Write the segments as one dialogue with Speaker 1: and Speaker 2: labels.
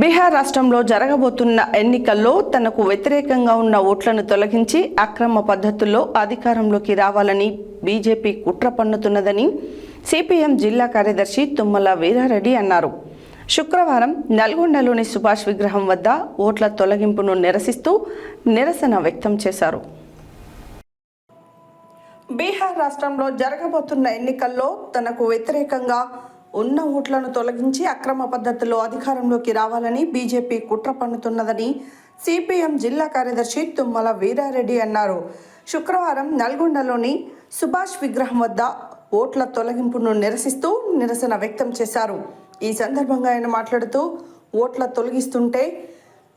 Speaker 1: బీహార్ రాష్ట్రంలో జరగబోతున్న ఎన్నికల్లో తనకు వ్యతిరేకంగా ఉన్న ఓట్లను తొలగించి అక్రమ పద్ధతుల్లో అధికారంలోకి రావాలని బీజేపీ కుట్ర పన్నుతున్నదని సిపిఎం జిల్లా కార్యదర్శి తుమ్మల వీరారెడ్డి అన్నారు. శుక్రవారం నల్గొండలోని సుభాష్ విగ్రహం వద్ద ఓట్ల తొలగింపును నిరసిస్తూ నిరసన వ్యక్తం చేశారు. బీహార్ రాష్ట్రంలో జరగబోతున్న ఎన్నికల్లో తనకు వ్యతిరేకంగా ఉన్న ఓట్లను తొలగించి అక్రమ పద్ధతిలో అధికారంలోకి రావాలని బీజేపీ కుట్ర పన్నుతున్నదని సిపిఎం జిల్లా కార్యదర్శి తుమ్మల వీరారెడ్డి అన్నారు. శుక్రవారం నల్గొండలోని సుభాష్ విగ్రహం వద్ద ఓట్ల తొలగింపును నిరసిస్తూ నిరసన వ్యక్తం చేశారు. ఈ సందర్భంగా ఆయన మాట్లాడుతూ ఓట్ల తొలగిస్తుంటే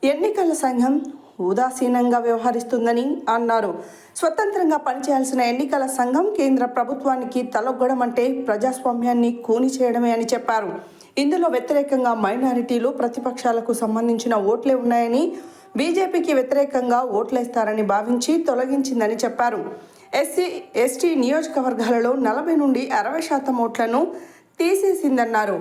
Speaker 1: ఎన్నికల సంఘం ఉదాసీనంగా వ్యవహరిస్తుందని అన్నారు. స్వతంత్రంగా పనిచేయాల్సిన ఎన్నికల సంఘం కేంద్ర ప్రభుత్వానికి తలొగ్గడం అంటే ప్రజాస్వామ్యాన్ని కూని చేయడమే అని చెప్పారు. ఇందులో వ్యతిరేకంగా మైనారిటీలు ప్రతిపక్షాలకు సంబంధించిన ఓట్లే ఉన్నాయని బీజేపీకి వ్యతిరేకంగా ఓట్లేస్తారని భావించి తొలగించిందని చెప్పారు. ఎస్సీ ఎస్టీ నియోజకవర్గాలలో నలభై నుండి అరవై శాతం ఓట్లను తీసేసిందన్నారు.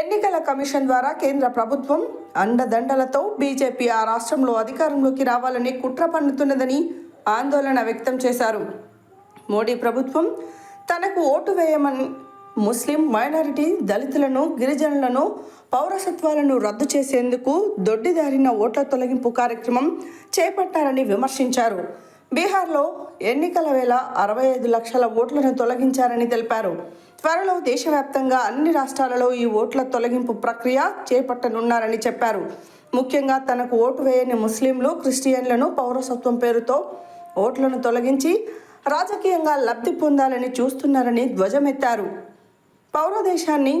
Speaker 1: ఎన్నికల కమిషన్ ద్వారా కేంద్ర ప్రభుత్వం అండదండలతో బీజేపీ ఆ రాష్ట్రంలో అధికారంలోకి రావాలని కుట్ర పన్నుతున్నదని ఆందోళన వ్యక్తం చేశారు. మోడీ ప్రభుత్వం తనకు ఓటు వేయమని ముస్లిం మైనారిటీ దళితులను గిరిజనులను పౌరసత్వాలను రద్దు చేసేందుకు దొడ్డిదారిన ఓట్ల తొలగింపు కార్యక్రమం చేపట్టారని విమర్శించారు. బీహార్లో ఎన్నికల వేళ అరవై ఐదు లక్షల ఓట్లను తొలగించారని తెలిపారు. త్వరలో దేశవ్యాప్తంగా అన్ని రాష్ట్రాలలో ఈ ఓట్ల తొలగింపు ప్రక్రియ చేపట్టనున్నారని చెప్పారు. ముఖ్యంగా తనకు ఓటు వేయని ముస్లింలు క్రిస్టియన్లను పౌరసత్వం పేరుతో ఓట్లను తొలగించి రాజకీయంగా లబ్ధి పొందాలని చూస్తున్నారని ధ్వజమెత్తారు. పౌరదేశాన్ని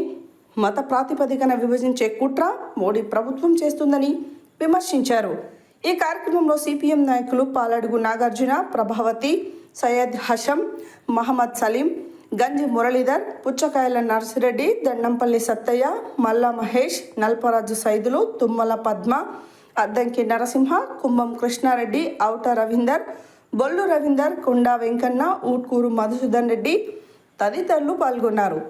Speaker 1: మత ప్రాతిపదికన విభజించే కుట్ర మోడీ ప్రభుత్వం చేస్తుందని విమర్శించారు. ఈ కార్యక్రమంలో సిపిఎం నాయకులు పాలడుగు నాగార్జున ప్రభావతి సయ్యద్ హషం మహమ్మద్ సలీం గంజి మురళీధర్ పుచ్చకాయల నర్సిరెడ్డి దండంపల్లి సత్తయ్య మల్లా మహేష్ నల్పరాజు సైదులు తుమ్మల పద్మ అద్దంకి నరసింహ కుంభం కృష్ణారెడ్డి ఔట రవీందర్ బొల్లు రవీందర్ కొండా వెంకన్న ఊట్కూరు మధుసూదన్ రెడ్డి తదితరులు పాల్గొన్నారు.